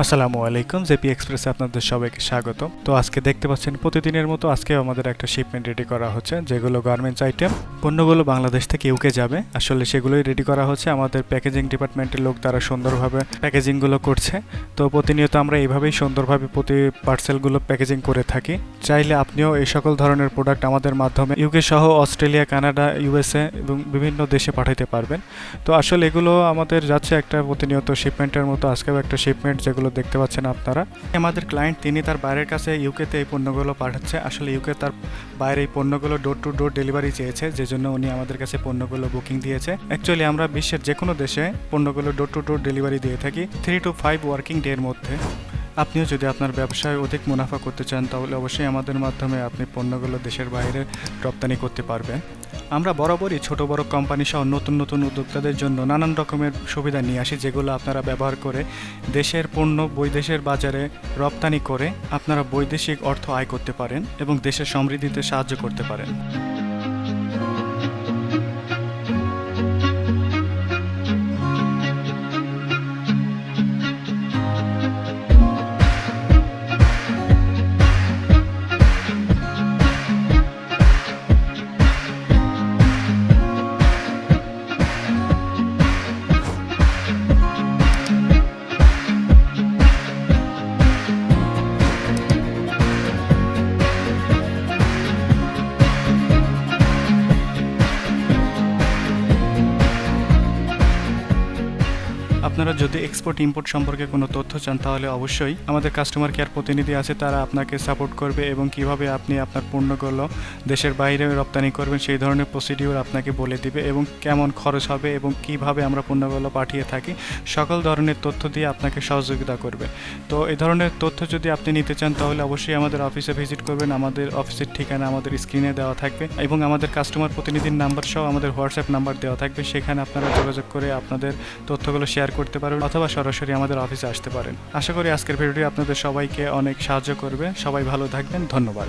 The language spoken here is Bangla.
আসসালামু আলাইকুম, জেপি এক্সপ্রেসে আপনাদের সবাইকে স্বাগত তো আজকে দেখতে পাচ্ছেন, প্রতিদিনের মতো আজকে আমাদের একটা শিপমেন্ট রেডি করা হচ্ছে, যেগুলো গার্মেন্টস আইটেম পণ্যগুলো বাংলাদেশ থেকে ইউকে যাবে। আসলে সেগুলোই রেডি করা হচ্ছে। আমাদের প্যাকেজিং ডিপার্টমেন্টের লোক তারা সুন্দরভাবে প্যাকেজিংগুলো করছে। তো প্রতিনিয়ত আমরা এইভাবেই সুন্দরভাবে প্রতি পার্সেলগুলো প্যাকেজিং করে থাকি। চাইলে আপনিও এই সকল ধরনের প্রোডাক্ট আমাদের মাধ্যমে ইউকে সহ অস্ট্রেলিয়া, কানাডা ইউএসএ এবং বিভিন্ন দেশে পাঠাতে পারবেন। তো আসলে এগুলো আমাদের যাচ্ছে একটা প্রতিনিয়ত শিপমেন্টের মতো। আজকেও একটা শিপমেন্ট যেগুলো দেখতে পাচ্ছেন আপনারা। আমাদের ক্লায়েন্ট তিনি তার বাইরের কাছে ইউকেতে এই পণ্যগুলো পাঠাচ্ছে। আসলে ইউকে তার বাইরে এই পণ্যগুলো ডোর টু ডোর ডেলিভারি চেয়েছে, যে জন্য উনি আমাদের কাছে পণ্যগুলো বুকিং দিয়েছে। অ্যাকচুয়ালি আমরা বিশ্বের যে কোনো দেশে পণ্যগুলো ডোর টু ডোর ডেলিভারি দিয়ে থাকি three two five working day এর মধ্যে। আপনিও যদি আপনার ব্যবসায় অধিক মুনাফা করতে চান, তাহলে অবশ্যই আমাদের মাধ্যমে আপনি পণ্যগুলো দেশের বাইরে রপ্তানি করতে পারবেন। আমরা বরাবরই ছোট, বড় কোম্পানি সহ নতুন নতুন উদ্যোক্তাদের জন্য নানান রকমের সুবিধা নিয়ে আসি, যেগুলো আপনারা ব্যবহার করে দেশের পণ্য, বৈদেশের বাজারে রপ্তানি করে আপনারা বৈদেশিক অর্থ আয় করতে পারেন এবং দেশের সমৃদ্ধিতে সাহায্য করতে পারেন। আপনারা যদি এক্সপোর্ট ইম্পোর্ট সম্পর্কে কোনো তথ্য চান, তাহলে অবশ্যই আমাদের কাস্টমার কেয়ার প্রতিনিধি আছে, তারা আপনাকে সাপোর্ট করবে এবং কীভাবে আপনি আপনার পণ্যগুলো দেশের বাইরে রপ্তানি করবেন, সেই ধরনের প্রসিডিওর আপনাকে বলে দিবে এবং কেমন খরচ হবে এবং কীভাবে আমরা পণ্যগুলো পাঠিয়ে থাকি, সকল ধরনের তথ্য দিয়ে আপনাকে সহযোগিতা করবে। তো এই ধরনের তথ্য যদি আপনি নিতে চান, তাহলে অবশ্যই আমাদের অফিসে ভিজিট করবেন, আমাদের অফিসের ঠিকানা আমাদের স্ক্রিনে দেওয়া থাকবে এবং আমাদের কাস্টমার প্রতিনিধির নাম্বার সহ আমাদের হোয়াটসঅ্যাপ নাম্বার দেওয়া থাকবে, সেখানে আপনারা যোগাযোগ করে আপনাদের তথ্যগুলো শেয়ার করতে পারেন অথবা সরাসরি আমাদের অফিসে আসতে পারেন। আশা করি আজকের ভিডিওটি আপনাদের সবাইকে অনেক সাহায্য করবে। সবাই ভালো থাকবেন। ধন্যবাদ।